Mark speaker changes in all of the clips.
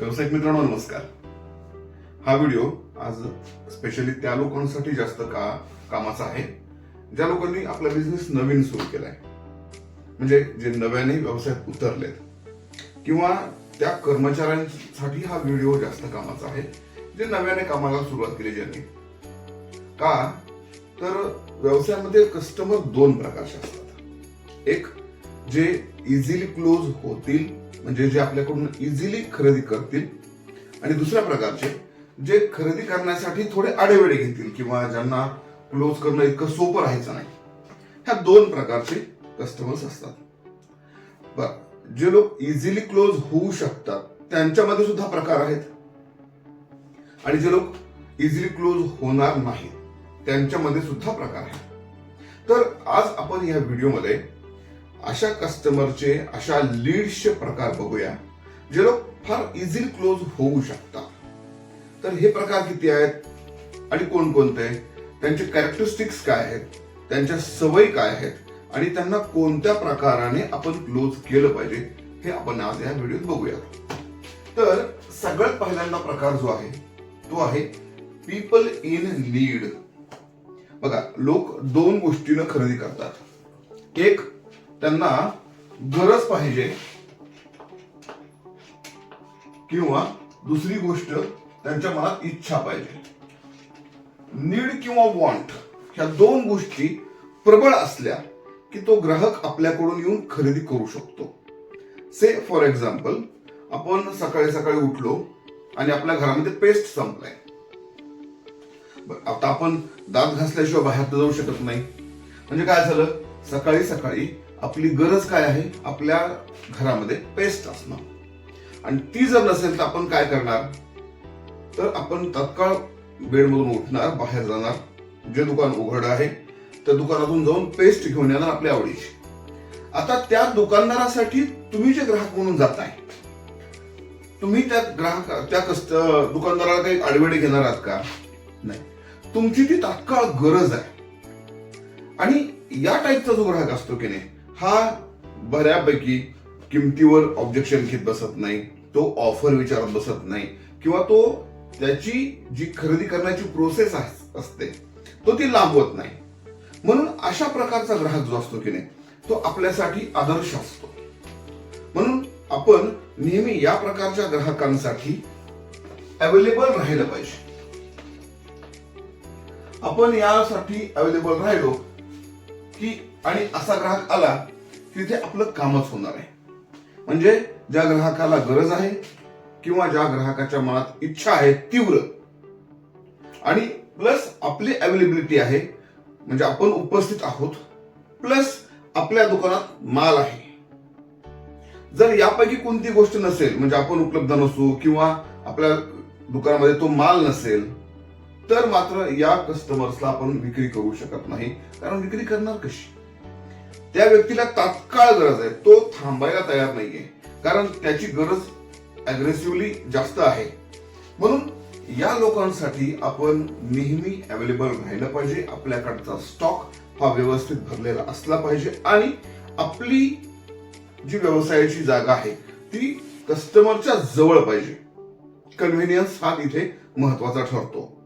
Speaker 1: व्यावसायिक मित्रांनो नमस्कार. हा व्हिडिओ आज स्पेशली त्या लोकांसाठी जास्त का कामाचा आहे ज्या लोकांनी आपला बिझनेस नवीन सुरू केलाय. म्हणजे जे नव्याने व्यवसायात उतरलेत किंवा त्या कर्मचाऱ्यांसाठी हा व्हिडिओ जास्त कामाचा आहे जे नव्याने कामाला सुरुवात केली ज्यांनी. का? तर व्यवसायामध्ये कस्टमर दोन प्रकारचे असतात. एक जे इझिली क्लोज होतील म्हणजे जे आपल्याकडून इझिली खरेदी करतील. आणि दुसऱ्या प्रकारचे जे खरेदी करण्यासाठी थोडे आडेवेडे घेतील किंवा ज्यांना क्लोज करणं इतकं सोपं राहायचं नाही. ह्या दोन प्रकारचे कस्टमर्स असतात. बर जे लोक इझिली क्लोज होऊ शकतात त्यांच्यामध्ये सुद्धा प्रकार आहेत. आणि जे लोक इझिली क्लोज होणार नाहीत त्यांच्यामध्ये सुद्धा प्रकार आहेत. तर आज आपण या व्हिडिओमध्ये अशा कस्टमरचे अशा लीड्सचे प्रकार बघूया जे लोक फार इझिली क्लोज होऊ शकतात. तर हे प्रकार किती आहेत आणि कोणकोणते? त्यांचे कॅरेक्टरिस्टिक्स काय आहेत? त्यांच्या सवयी काय आहेत? आणि त्यांना कोणत्या प्रकाराने आपण क्लोज केलं पाहिजे हे आपण आज या व्हिडिओत बघूया तर सगळ्यात पहिल्यांदा प्रकार जो आहे तो आहे पीपल इन लीड बघा लोक दोन गोष्टीनं खरेदी करतात. एक त्यांना गरज पाहिजे किंवा दुसरी गोष्ट त्यांच्या मनात इच्छा पाहिजे. नीड किंवा वॉन्ट ह्या दोन गोष्टी प्रबळ असल्या की तो ग्राहक आपल्याकडून येऊन खरेदी करू शकतो. से फॉर एक्झाम्पल आपण सकाळी सकाळी उठलो आणि आपल्या घरामध्ये पेस्ट संपलाय. आता आपण दात घासल्याशिवाय बाहेर जाऊ शकत नाही. म्हणजे काय झालं? सकाळी सकाळी आपली गरज काय आहे? आपल्या घरामध्ये पेस्ट असणं. आणि ती जर नसेल तर आपण काय करणार? तर आपण तत्काळ बेडमधून उठणार बाहेर जाणार. जे दुकान उघड आहे त्या दुकानातून जाऊन पेस्ट घेऊन येणार आपल्या आवडीची. आता त्या दुकानदारासाठी तुम्ही जे ग्राहक म्हणून जाताय तुम्ही त्या ग्राहक त्या कस्ट दुकानदाराला काही आडवेडे घेणार आहात का? नाही. तुमची ती तात्काळ गरज आहे. आणि या टाईपचा जो ग्राहक असतो की नाही हा बऱ्यापैकी किमतीवर ऑब्जेक्शन घेत बसत नाही. तो ऑफर विचारत बसत नाही. किंवा तो त्याची जी खरेदी करण्याची प्रोसेस असते तो ती लांबवत नाही. म्हणून अशा प्रकारचा ग्राहक जो असतो की नाही तो आपल्यासाठी आदर्श असतो. म्हणून आपण नेहमी या प्रकारच्या ग्राहकांसाठी अवेलेबल राहिलं पाहिजे. आपण यासाठी अवेलेबल राहिलो की आणि असा ग्राहक आला की ते आपलं कामच होणार आहे. म्हणजे ज्या ग्राहकाला गरज आहे किंवा ज्या ग्राहकाच्या मनात इच्छा आहे तीव्र. आणि प्लस आपली अवेलेबिलिटी आहे म्हणजे आपण उपस्थित आहोत प्लस आपल्या दुकानात माल आहे. जर यापैकी कोणती गोष्ट नसेल म्हणजे आपण उपलब्ध नसू किंवा आपल्या दुकानामध्ये तो माल नसेल तर मात्र या कस्टमर्सला आपण विक्री करू शकत नाही. कारण विक्री करणार कशी? त्या व्यक्तीला तात्काळ गरज आहे. तो थांबायला तयार नाहीये. कारण त्याची गरज अग्रेसिव्हली जास्त आहे. म्हणून या लोकांसाठी आपण नेहमी अवेलेबल राहिलं पाहिजे. आपल्याकडचा स्टॉक हा व्यवस्थित भरलेला असला पाहिजे. आणि आपली जी व्यवसायाची जागा आहे ती कस्टमरच्या जवळ पाहिजे. कन्व्हिनियन्स हा तिथे महत्त्वाचा ठरतो.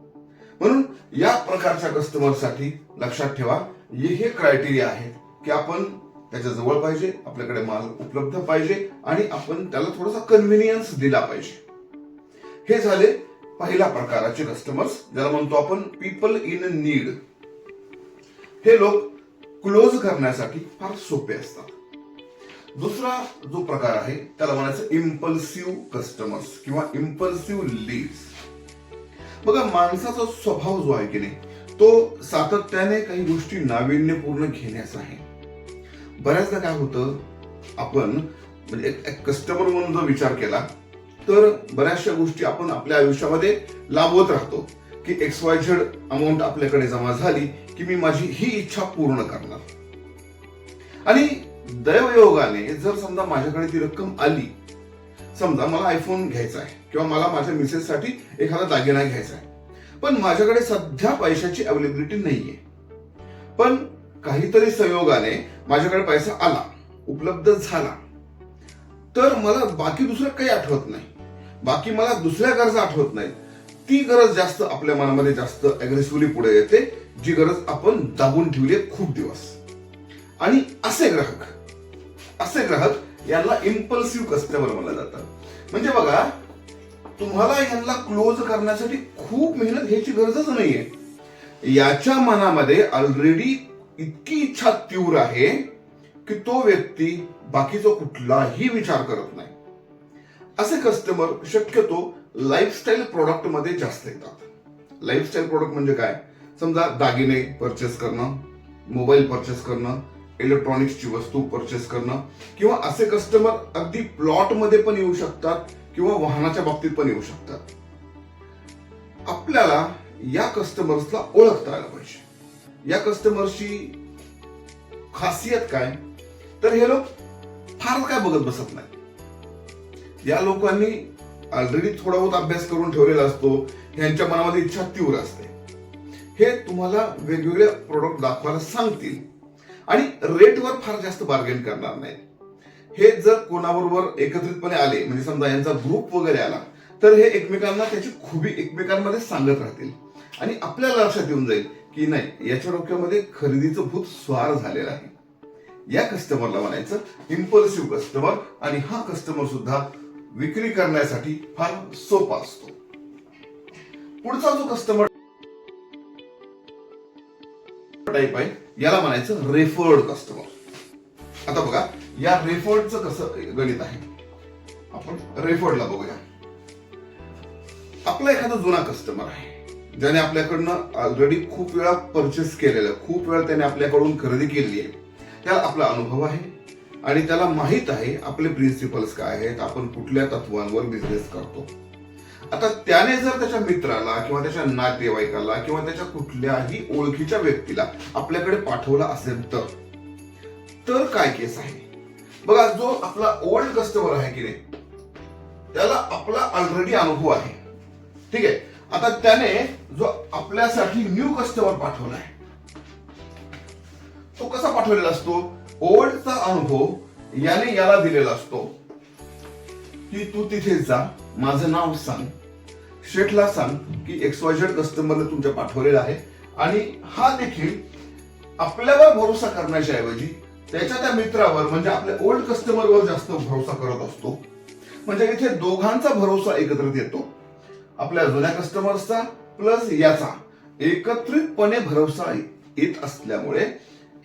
Speaker 1: म्हणून या प्रकारच्या कस्टमरसाठी लक्षात ठेवा. हे क्रायटेरिया आहेत. की आपण त्याच्याजवळ पाहिजे आपल्याकडे माल उपलब्ध पाहिजे आणि आपण त्याला थोडासा कन्व्हिनियन्स दिला पाहिजे. हे झाले पहिल्या प्रकाराचे कस्टमर्स ज्याला म्हणतो आपण पीपल इन नीड हे लोक क्लोज करण्यासाठी फार सोपे असतात. दुसरा जो प्रकार आहे त्याला म्हणायचं इम्पल्सिव्ह कस्टमर्स किंवा इम्पल्सिव्ह लीड्स बघा माणसाचा स्वभाव जो आहे की नाही तो सातत्याने काही गोष्टी नाविन्यपूर्ण घेण्याचा आहे. बऱ्याचदा काय होतं आपण म्हणजे एक कस्टमर म्हणून जर विचार केला तर बऱ्याचशा गोष्टी आपण आपल्या आयुष्यामध्ये लाभवत राहतो. की एक्स वाय झेड अमाऊंट आपल्याकडे जमा झाली की मी माझी ही इच्छा पूर्ण करणार. आणि दैवयोगाने जर समजा माझ्याकडे ती रक्कम आली समजा मला आयफोन घ्यायचा आहे किंवा मला माझ्या मिसेससाठी एखादा दागिना घ्यायचा आहे पण माझ्याकडे सध्या पैशाची अवेलेबिलिटी नाहीये. पण काहीतरी संयोगाने माझ्याकडे पैसा आला उपलब्ध झाला. तर मला बाकी दुसरं काही आठवत नाही. बाकी मला दुसऱ्या गरजा आठवत नाहीत. ती गरज जास्त आपल्या मनामध्ये जास्त अग्रेसिव्हली पुढे येते जी गरज आपण दाबून ठेवली आहे खूप दिवस. आणि असे ग्राहक असे ग्राहक यांना इम्पल्सिव्ह कस्टमर म्हणलं जातं. म्हणजे बघा तुम्हाला यांना क्लोज करण्यासाठी खूप मेहनत घ्यायची गरजच नाहीये. याच्या मनामध्ये ऑलरेडी इतकी इच्छा तीव्र आहे की तो व्यक्ती बाकीचा कुठलाही विचार करत नाही. असे कस्टमर शक्यतो लाईफस्टाईल प्रोडक्टमध्ये जास्त येतात. लाईफस्टाईल प्रोडक्ट म्हणजे काय? समजा दागिने परचेस करणं मोबाईल परचेस करणं इलेक्ट्रॉनिक्सची वस्तू परचेस करणं किंवा असे कस्टमर अगदी प्लॉटमध्ये पण येऊ शकतात किंवा वाहनाच्या बाबतीत पण येऊ शकतात. आपल्याला या कस्टमर्सला ओळखता आलं पाहिजे. या कस्टमरची खासियत काय? तर हे लोक फार काय बघत बसत नाही या लोकांनी ऑलरेडी थोडा बहुत अभ्यास करून ठेवलेला असतो. यांच्या मनामध्ये इच्छा तीव्र असते. हे तुम्हाला वेगवेगळे प्रोडक्ट दाखवायला सांगतील. आणि रेटवर फार जास्त बार्गेन करणार नाहीत. हे जर कोणाबरोबर एकत्रितपणे आले म्हणजे समजा यांचा ग्रुप वगैरे आला तर हे एकमेकांना त्याची खुबी एकमेकांमध्ये सांगत राहतील. आणि आपल्याला लक्षात येऊन जाईल की नाही याच्या डोक्यामध्ये खरेदीचं भूत स्वार झालेलं आहे. या कस्टमरला म्हणायचं इम्पल्सिव्ह कस्टमर आणि हा कस्टमर सुद्धा विक्री करण्यासाठी फार सोपा असतो. पुढचा जो कस्टमर टाईप आहे याला म्हणायचं रेफर्ड कस्टमर आता बघा या रेफर्डचं कसं गणित आहे? आपण रेफर्डला बघूया. आपला एखादा जुना कस्टमर आहे. ज्याने आपल्याकडनं ऑलरेडी खूप वेळा परचेस केलेलं खूप वेळा त्याने आपल्याकडून खरेदी केली आहे त्याला आपला अनुभव आहे आणि त्याला माहीत आहे आपले प्रिन्सिपल्स काय आहेत आपण कुठल्या तत्वांवर बिझनेस करतो. आता त्याने जर त्याच्या मित्राला किंवा त्याच्या नातेवाईकाला किंवा त्याच्या कुठल्याही ओळखीच्या व्यक्तीला आपल्याकडे पाठवला असेल तर तर काय केस आहे? बघा जो आपला ओल्ड कस्टमर आहे की नाही त्याला आपला ऑलरेडी अनुभव आहे. ठीक आहे? आता त्याने जो आपल्यासाठी न्यू कस्टमर पाठवलाय. तो कसा पाठवलेला असतो? ओल्डचा अनुभव याने याला दिलेला असतो. की तू तिथे जा माझं नाव सांग. शेठला सांग की एक्सवायझेड कस्टमरला तुमच्या पाठवलेला आहे. आणि हा देखील आपल्यावर भरोसा करण्याच्या ऐवजी त्याच्या त्या मित्रावर म्हणजे आपल्या ओल्ड कस्टमरवर जास्त भरोसा करत असतो. म्हणजे इथे दोघांचा भरोसा एकत्रित येतो. आपल्या जुन्या कस्टमर्सचा प्लस याचा एकत्रितपणे भरोसा येत असल्यामुळे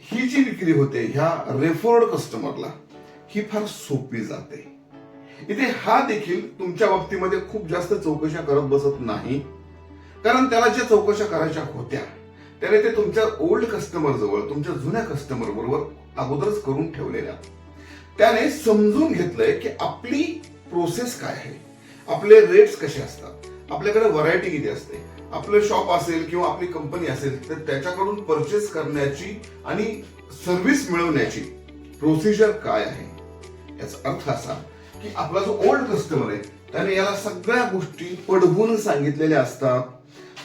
Speaker 1: ही जी विक्री होते ह्या रेफर्ड कस्टमरला ही फार सोपी जाते. इथे हा देखील तुमच्या बाबतीमध्ये खूप जास्त चौकशा करत बसत नाही. कारण त्याला ज्या चौकशा करायच्या होत्या त्याने ते तुमच्या ओल्ड कस्टमर जवळ तुमच्या जुन्या कस्टमर बरोबर अगोदरच करून ठेवलेल्या. त्याने समजून घेतलंय की आपली प्रोसेस काय आहे. आपले रेट्स कसे असतात. आपल्याकडे व्हरायटी किती असते. आपलं शॉप असेल किंवा आपली कंपनी असेल तर त्याच्याकडून परचेस करण्याची आणि सर्व्हिस मिळवण्याची प्रोसिजर काय आहे? याचा अर्थ असा की आपला जो ओल्ड कस्टमर आहे त्याने याला सगळ्या गोष्टी पडवून सांगितलेल्या असतात.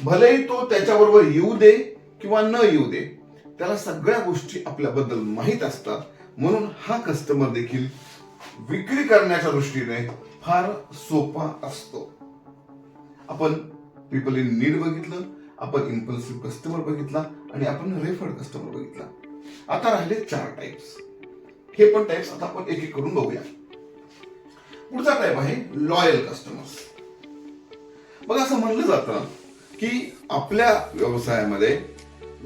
Speaker 1: भलेही तो त्याच्याबरोबर येऊ दे किंवा न येऊ दे त्याला सगळ्या गोष्टी आपल्याबद्दल माहीत असतात. म्हणून हा कस्टमर देखील विक्री करण्याच्या दृष्टीने फार सोपा असतो. आपण पीपल इन नीड बघितलं आपण इम्पल्सिव्ह कस्टमर बघितला आणि आपण रेफर्ड कस्टमर बघितला. आता राहिले चार टाइप्स हे पण टाइप्स आता आपण एक एक करून बघूया. पुढचा टाइप आहे लॉयल कस्टमर्स बघा असं म्हणलं जातं की आपल्या व्यवसायामध्ये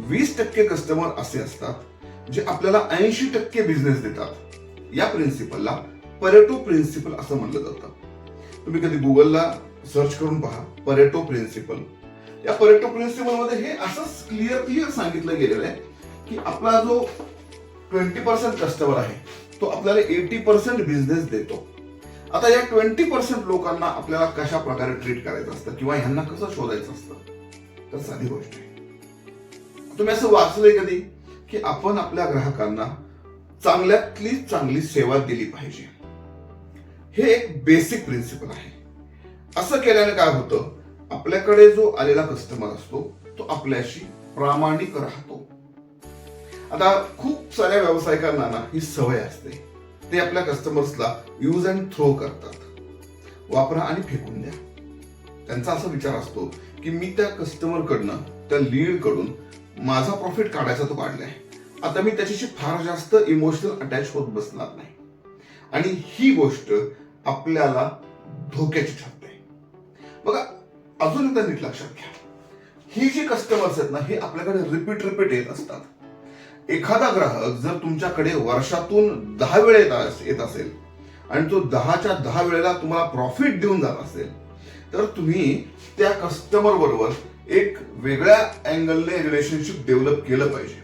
Speaker 1: वीस टक्के कस्टमर असे असतात जे आपल्याला ऐंशी टक्के बिझनेस देतात. या प्रिन्सिपलला परेटो प्रिन्सिपल असं म्हणलं जातं. तुम्ही कधी गुगलला सर्च करून पहा. परेटो प्रिन्सिपल या परेटो प्रिन्सिपलमध्ये हे असंच क्लिअर क्लिअर सांगितलं गेलेलं आहे की आपला जो ट्वेंटी पर्सेंट कस्टमर आहे तो आपल्याला एटी पर्सेंट बिझनेस देतो. आता या ट्वेंटी पर्सेंट लोकांना आपल्याला कशा प्रकारे ट्रीट करायचं असतं किंवा ह्यांना कसं शोधायचं असतं? तर साधी गोष्ट आहे. तुम्ही असं वाचलंय कधी की आपण आपल्या ग्राहकांना चांगल्यातली चांगली सेवा दिली पाहिजे? हे एक बेसिक प्रिन्सिपल आहे. असं केल्याने काय होतं? आपल्याकडे जो आलेला कस्टमर असतो तो आपल्याशी प्रामाणिक राहतो. आता खूप साऱ्या व्यावसायिकांना ना ही सवय असते. ते आपल्या कस्टमर्सला यूज अँड थ्रो करतात. वापरा आणि फेकून द्या. त्यांचा असा विचार असतो की मी त्या कस्टमर कडनं त्या लीडकडून माझा प्रॉफिट काढायचा तो काढलाय. आता मी त्याच्याशी फार जास्त इमोशनल अटॅच होत बसणार नाही. आणि ही गोष्ट आपल्याला धोक्याची ठरते बघा अजून एकदा नीट लक्षात घ्या. ही जी कस्टमर्स आहेत ना हे आपल्याकडे रिपीट रिपीट येत असतात. एखादा ग्राहक जर तुमच्याकडे वर्षातून दहा वेळा येत असेल आणि तो दहाच्या दहा वेळेला तुम्हाला प्रॉफिट देऊन जात असेल तर तुम्ही त्या कस्टमर बरोबर एक वेगळ्या अँगलने रिलेशनशिप डेव्हलप केलं पाहिजे.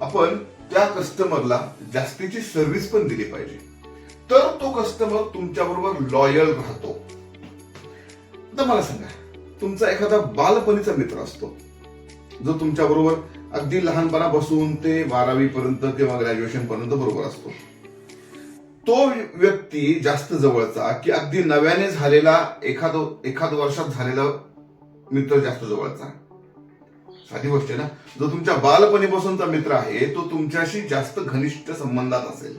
Speaker 1: आपण त्या कस्टमरला जास्तीची सर्व्हिस पण दिली पाहिजे. तर तो कस्टमर तुमच्या बरोबर लॉयल राहतो. आता मला सांगा तुमचा एखादा बालपणीचा मित्र असतो जो तुमच्या बरोबर अगदी लहानपणापासून ते बारावी पर्यंत किंवा ग्रॅज्युएशन पर्यंत बरोबर असतो. तो व्यक्ती जास्त जवळचा की अगदी नव्याने झालेला एखाद एखाद वर्षात झालेला मित्र जास्त जवळचा. साधी गोष्ट आहे ना जो तुमच्या बालपणीपासूनचा मित्र आहे तो तुमच्याशी जास्त घनिष्ठ संबंधात असेल.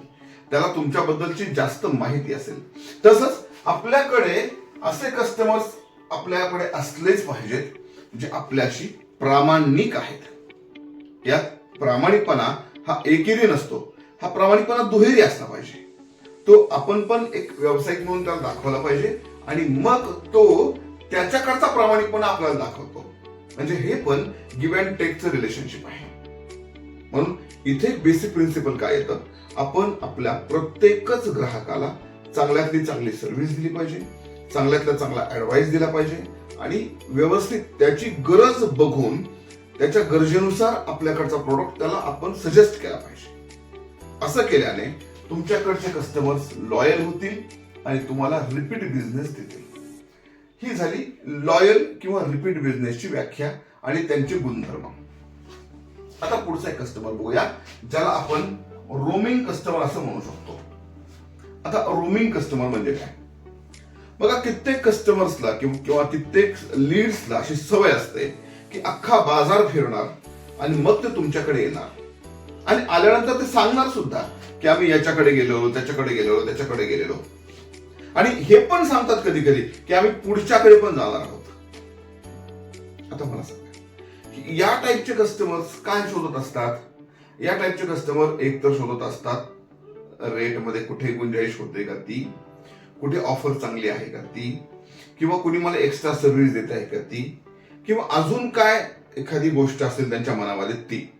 Speaker 1: त्याला तुमच्याबद्दलची जास्त माहिती असेल. तसंच आपल्याकडे असे कस्टमर्स आपल्याकडे असलेच पाहिजेत जे आपल्याशी प्रामाणिक आहेत. यात प्रामाणिकपणा हा एकेरी नसतो हा प्रामाणिकपणा दुहेरी असला पाहिजे. तो आपण पण एक व्यावसायिक म्हणून त्याला दाखवला पाहिजे आणि मग तो त्याच्याकडचा प्रामाणिकपणा आपल्याला दाखवतो. म्हणजे हे पण गिव्ह अँड टेकचं रिलेशनशिप आहे. म्हणून इथे बेसिक प्रिन्सिपल काय येतं? आपण आपल्या प्रत्येकच ग्राहकाला चांगल्यातली चांगली सर्व्हिस दिली पाहिजे. चांगल्यातला चांगला ऍडवाइस दिला पाहिजे आणि व्यवस्थित त्याची गरज बघून त्याच्या गरजेनुसार आपल्याकडचा प्रोडक्ट त्याला आपण सजेस्ट केला पाहिजे. असं केल्याने तुमच्याकडचे कस्टमर्स लॉयल होतील आणि तुम्हाला रिपीट बिझनेस देतील. ही झाली लॉयल किंवा रिपीट बिझनेसची व्याख्या आणि त्यांचे गुणधर्म. आता पुढचा एक कस्टमर बघूया ज्याला आपण रोमिंग कस्टमर असं म्हणू शकतो. आता रोमिंग कस्टमर म्हणजे काय? बघा कित्येक कस्टमर्सला किंवा किंवा कित्येक लीड्सला अशी सवय असते की अख्खा बाजार फिरणार आणि मग ते तुमच्याकडे येणार. आणि आल्यानंतर ते सांगणार सुद्धा की आम्ही याच्याकडे गेलो त्याच्याकडे गेलो त्याच्याकडे गेलेलो. आणि हे पण सांगतात कधी कधी की आम्ही पुढच्याकडे पण जाणार आहोत. आता मला सांगा की या टाईपचे कस्टमर्स काय शोधत असतात? या टाईपचे कस्टमर एक तर शोधत असतात रेटमध्ये कुठे गुंजाईश होते का ती? कुठे ऑफर चांगली आहे का ती? किंवा कुणी मला एक्स्ट्रा सर्व्हिस देत आहे का ती? किंवा अजून काय एखादी गोष्ट असेल त्यांच्या मनामध्ये ती?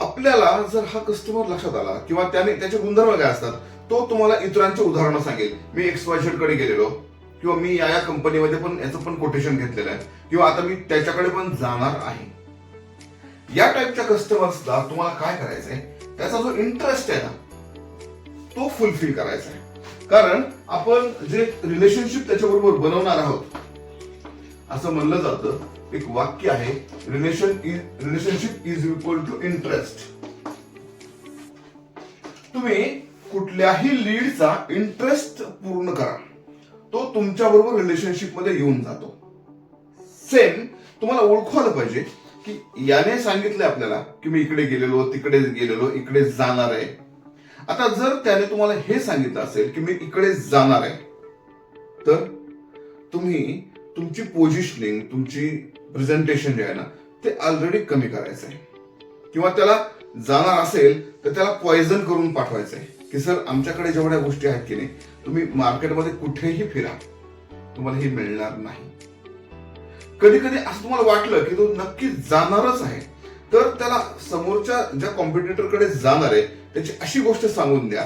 Speaker 1: आपल्याला जर हा कस्टमर लक्षात आला किंवा त्याने त्याचे गुणधर्म काय असतात तो तुम्हाला इतरांचे उदाहरणं सांगेल. मी एक्सकडे गेलेलो किंवा मी या या कंपनीमध्ये पण याचं पण कोटेशन घेतलेलं आहे. किंवा आता मी त्याच्याकडे पण जाणार आहे. या टाईपच्या कस्टमर्सला तुम्हाला काय करायचंय? त्याचा जो इंटरेस्ट आहे ना तो फुलफिल करायचा आहे कारण आपण जे रिलेशनशिप त्याच्याबरोबर बनवणार आहोत असं म्हणलं जातं एक वाक्य आहे relation is relationship is equal to interest तुम्ही कुठल्याही लीडचा इंटरेस्ट पूर्ण करा. तो तुमच्या बरोबर रिलेशनशिपमध्ये येऊन जातो. सेम तुम्हाला ओळखवायला पाहिजे की याने सांगितलं आपल्याला की मी इकडे गेलेलो तिकडे गेलेलो इकडे जाणार आहे. आता जर त्याने तुम्हाला हे सांगितलं असेल की मी इकडे जाणार आहे तर तुम्ही तुमची पोझिशनिंग तुमची प्रेझेंटेशन जे आहे ना ते ऑलरेडी कमी करायचं आहे. किंवा त्याला जाणार असेल तर त्याला पॉइझन करून पाठवायचं आहे. की सर आमच्याकडे जेवढ्या गोष्टी आहेत की नाही तुम्ही मार्केटमध्ये कुठेही फिरा. तुम्हाला हे मिळणार नाही. कधी कधी असं तुम्हाला वाटलं की तो नक्की जाणारच आहे. तर त्याला समोरच्या ज्या कॉम्पिटिटरकडे जाणार आहे त्याची अशी गोष्ट सांगून द्या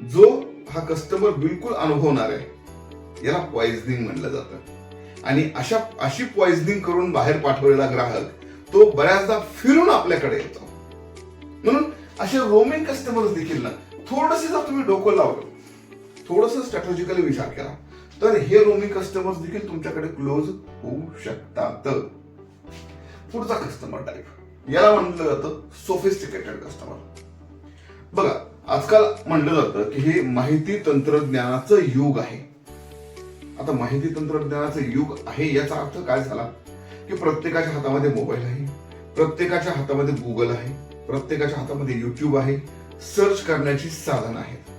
Speaker 1: जो हा कस्टमर बिलकुल अनुभवणार आहे याला पॉइझनिंग म्हणलं जातं. आणि अशा अशी पॉइझनिंग करून बाहेर पाठवलेला ग्राहक तो बऱ्याचदा फिरून आपल्याकडे येतो. म्हणून असे रोमिंग कस्टमर्स देखील ना थोडस जर तुम्ही डोकं लावलं थोडस स्ट्रॅटेजिकली विचार केला तर हे रोमिंग कस्टमर्स देखील तुमच्याकडे क्लोज होऊ शकतात. पुढचा कस्टमर टाईप याला म्हटलं जातं सोफिस्टिकेटेड कस्टमर बघा आजकाल म्हणलं जातं की हे माहिती तंत्रज्ञानाचं युग आहे. आता माहिती तंत्रज्ञानाचं युग आहे याचा अर्थ काय झाला? की प्रत्येकाच्या हातामध्ये मोबाईल आहे प्रत्येकाच्या हातामध्ये गुगल आहे प्रत्येकाच्या हातामध्ये युट्यूब आहे सर्च करण्याची साधन आहेत.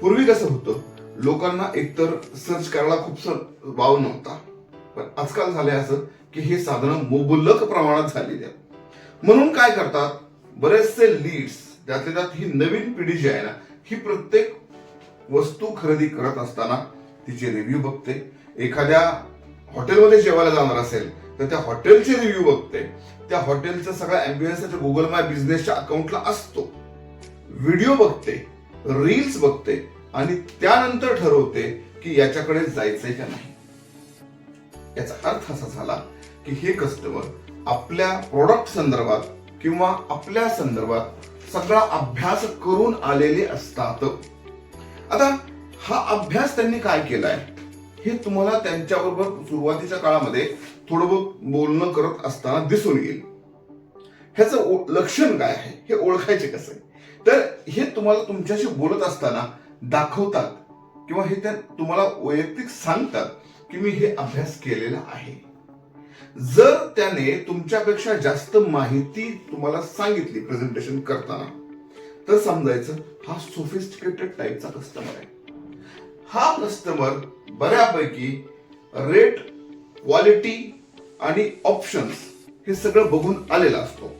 Speaker 1: पूर्वी कसं होतं? लोकांना एकतर सर्च करायला खूप वाव नव्हता. पण आजकाल झालंय असं की हे साधनं मुबलक प्रमाणात झालेली आहेत. म्हणून काय करतात? बरेचसे लीड्स त्यातले त्यात ही नवीन पिढी जी आहे ना ही प्रत्येक वस्तू खरेदी करत असताना तिचे रिव्ह्यू बघते. एखाद्या हॉटेलमध्ये जेवायला जाणार असेल तर त्या हॉटेलचे रिव्ह्यू बघते. त्या हॉटेलचा सगळा अँबियन्स त्याच्या गुगल माय बिझनेसच्या अकाउंटला असतो. व्हिडिओ बघते रील्स बघते आणि त्यानंतर ठरवते की याच्याकडे जायचंय का नाही. याचा अर्थ असा झाला की हे कस्टमर आपल्या प्रोडक्ट संदर्भात किंवा आपल्या संदर्भात सगळा अभ्यास करून आलेले असतात. आता हा अभ्यास त्यांनी काय केलाय? हे तुम्हाला त्यांच्याबरोबर सुरुवातीच्या काळामध्ये थोडं बहुत बोलणं करत असताना दिसून येईल. ह्याचं लक्षण काय आहे? हे ओळखायचे कसं? आहे तर हे तुम्हाला तुमच्याशी बोलत असताना दाखवतात किंवा हे त्या तुम्हाला वैयक्तिक सांगतात की मी हे अभ्यास केलेला आहे. जर त्याने तुमच्यापेक्षा जास्त माहिती तुम्हाला सांगितली प्रेझेंटेशन करताना तर समजायचं हा सोफिस्टिकेटेड टाईपचा कस्टमर आहे. हा कस्टमर बऱ्यापैकी रेट क्वालिटी आणि ऑप्शन्स हे सगळं बघून आलेला असतो.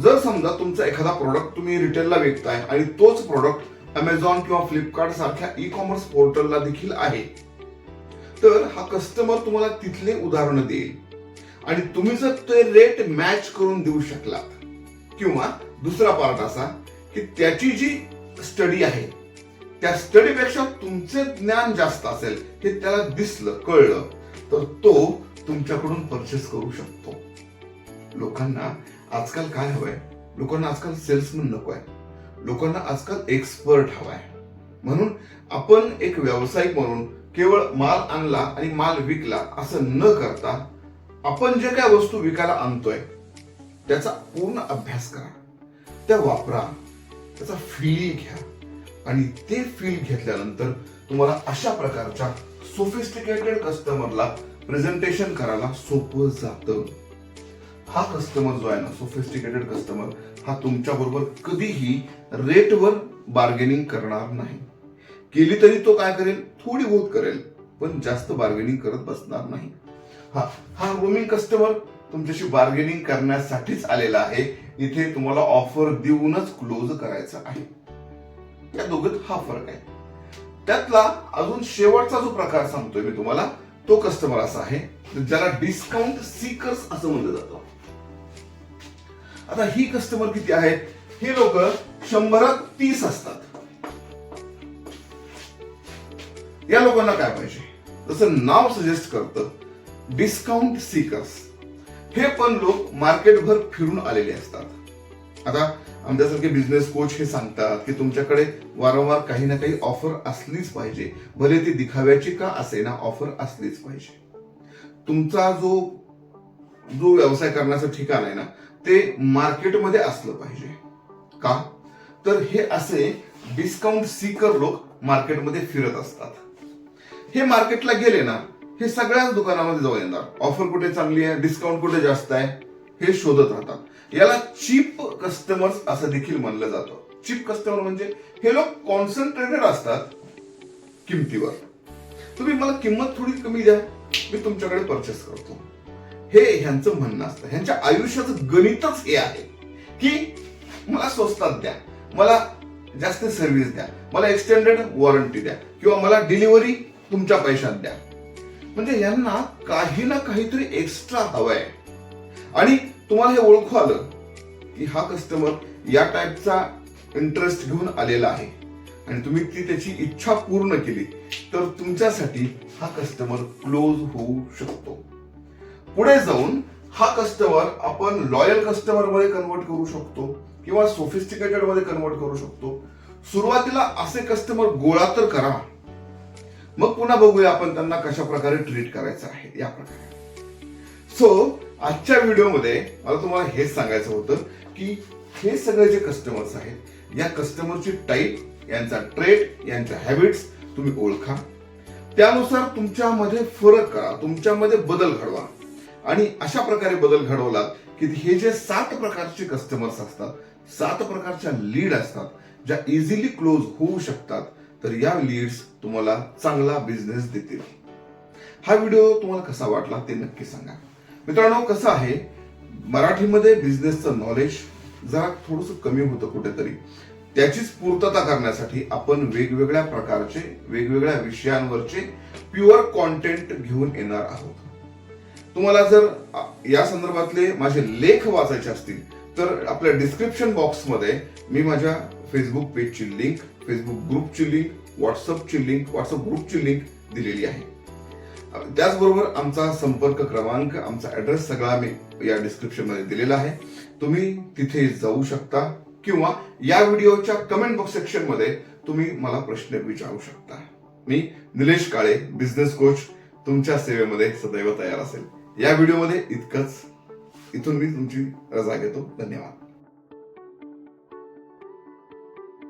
Speaker 1: जर समजा तुमचा एखादा प्रोडक्ट तुम्ही रिटेलला विकताय आणि तोच प्रोडक्ट अमेझॉन किंवा फ्लिपकार्ट सारख्या ई कॉमर्स पोर्टलला देखील आहे तर हा कस्टमर तुम्हाला तिथले उदाहरण देईल. आणि तुम्ही जर ते रेट मॅच करून देऊ शकलात किंवा दुसरा पार्ट असा की त्याची जी स्टडी आहे त्या स्टडीपेक्षा तुमचे ज्ञान जास्त असेल हे त्याला दिसलं कळलं तर तो तुमच्याकडून परचेस करू शकतो. लोकांना आजकाल काय हवंय? लोकांना आजकाल सेल्समन नको आहे लोकांना आजकाल एक्सपर्ट हवाय. म्हणून आपण एक व्यावसायिक म्हणून केवळ माल आणला आणि माल विकला असं न करता आपण जे काय वस्तू विकायला आणतोय त्याचा पूर्ण अभ्यास करा. त्या वापरा. त्याचा फील घ्या. आणि ते फील घेतल्यानंतर तुम्हाला अशा प्रकारच्या सोफिस्टिकेटेड कस्टमरला प्रेझेंटेशन करायला सोपं जातं. हा कस्टमर जो आहे ना सोफिस्टिकेटेड कस्टमर हा तुमच्या बरोबर कधीही रेटवर बार्गेनिंग करणार नाही. केली तरी तो काय करेल? थोडी बहुत करेल पण जास्त बार्गेनिंग करत बसणार नाही. हा हा रोमिंग कस्टमर तुमच्याशी बार्गेनिंग करण्यासाठीच आलेला आहे. इथे तुम्हाला ऑफर देऊनच क्लोज करायचा आहे. त्या दोघात हा फरक आहे. त्यातला अजून शेवटचा जो प्रकार सांगतोय मी तुम्हाला तो कस्टमर असा आहे ज्याला डिस्काउंट सीकर्स असं म्हणलं जातं. आता ही कस्टमर किती आहेत? हे लोक शंभरात तीस असतात. या लोकांना काय पाहिजे? जसं नाव सजेस्ट करतं डिस्काउंट सीकर्स हे पण लोक मार्केटभर फिरून आलेले असतात. आता आमच्यासारखे बिझनेस कोच हे सांगतात की तुमच्याकडे वारंवार काही ना काही ऑफर असलीच पाहिजे. भले ती दिखाव्याची का असे ना ऑफर असलीच पाहिजे. तुमचा जो जो व्यवसाय करण्याचं ठिकाण आहे ना ते मार्केटमध्ये असलं पाहिजे. का? तर हे असे डिस्काउंट सीकर लोक मार्केटमध्ये फिरत असतात. हे मार्केटला गेले ना हे सगळ्याच दुकानामध्ये जाऊन येणार. ऑफर कुठे चांगली आहे? डिस्काउंट कुठे जास्त आहे? हे शोधत राहतात. याला चीप कस्टमर्स असं देखील म्हणलं जातं. चीप कस्टमर म्हणजे हे लोक कॉन्सन्ट्रेटेड असतात किमतीवर. तुम्ही मला किंमत थोडी कमी द्या. मी तुमच्याकडे परचेस करतो. हे ह्यांचं म्हणणं असतं. ह्यांच्या आयुष्याचं गणितच हे आहे की मला स्वस्तात द्या. मला जास्त सर्व्हिस द्या. मला एक्सटेंडेड वॉरंटी द्या. किंवा मला डिलिव्हरी तुमच्या पैशात द्या. म्हणजे यांना काही ना काहीतरी एक्स्ट्रा हवंय. आणि तुम्हाला हे ओळखू आलं की हा कस्टमर या टाईपचा इंटरेस्ट घेऊन आलेला आहे. आणि तुम्ही ती त्याची इच्छा पूर्ण केली तर तुमच्यासाठी हा कस्टमर क्लोज होऊ शकतो. पुढे जाऊन हा कस्टमर आपण लॉयल कस्टमरमध्ये कन्वर्ट करू शकतो किंवा सोफिस्टिकेटेडमध्ये कन्वर्ट करू शकतो. सुरुवातीला असे कस्टमर गोळा तर करा. मग पुन्हा बघूया आपण त्यांना कशा प्रकारे ट्रीट करायचं आहे या प्रकारे. सो आजच्या व्हिडिओमध्ये मला तुम्हाला हेच सांगायचं होतं की हे सगळे जे कस्टमर्स आहेत या कस्टमरची टाईप यांचा ट्रेड यांच्या हॅबिट्स तुम्ही ओळखा. त्यानुसार तुमच्यामध्ये फरक करा तुमच्यामध्ये बदल घडवा. आणि अशा प्रकारे बदल घडवलात की हे जे सात प्रकारचे कस्टमर्स असतात सात प्रकारच्या लीड असतात ज्या इझिली क्लोज होऊ शकतात तर या लीड्स तुम्हाला चांगला बिझनेस देतील. हा व्हिडिओ तुम्हाला कसा वाटला ते नक्की सांगा. मित्रांनो कसं आहे मराठीमध्ये बिझनेसचं नॉलेज जरा थोडंसं कमी होतं कुठेतरी. त्याचीच पूर्तता करण्यासाठी आपण वेगवेगळ्या प्रकारचे वेगवेगळ्या विषयांवरचे प्युअर कॉन्टेंट घेऊन येणार आहोत. तुम्हाला जर या संदर्भातले माझे लेख वाचायचे असतील तर आपल्या डिस्क्रिप्शन बॉक्समध्ये मी माझ्या फेसबुक पेजची लिंक फेसबुक ग्रुपची लिंक व्हॉट्सअपची लिंक व्हॉट्सअप ग्रुपची लिंक दिलेली आहे. त्याचबरोबर आमचा संपर्क क्रमांक आमचा ऍड्रेस सगळा मी या डिस्क्रिप्शनमध्ये दिलेला आहे. तुम्ही तिथे जाऊ शकता किंवा या व्हिडिओच्या कमेंट बॉक्स सेक्शनमध्ये तुम्ही मला प्रश्न विचारू शकता. मी निलेश काळे बिझनेस कोच तुमच्या सेवेमध्ये सदैव तयार असेल. या व्हिडिओमध्ये इतकंच. इथून मी तुमची रजा घेतो. धन्यवाद.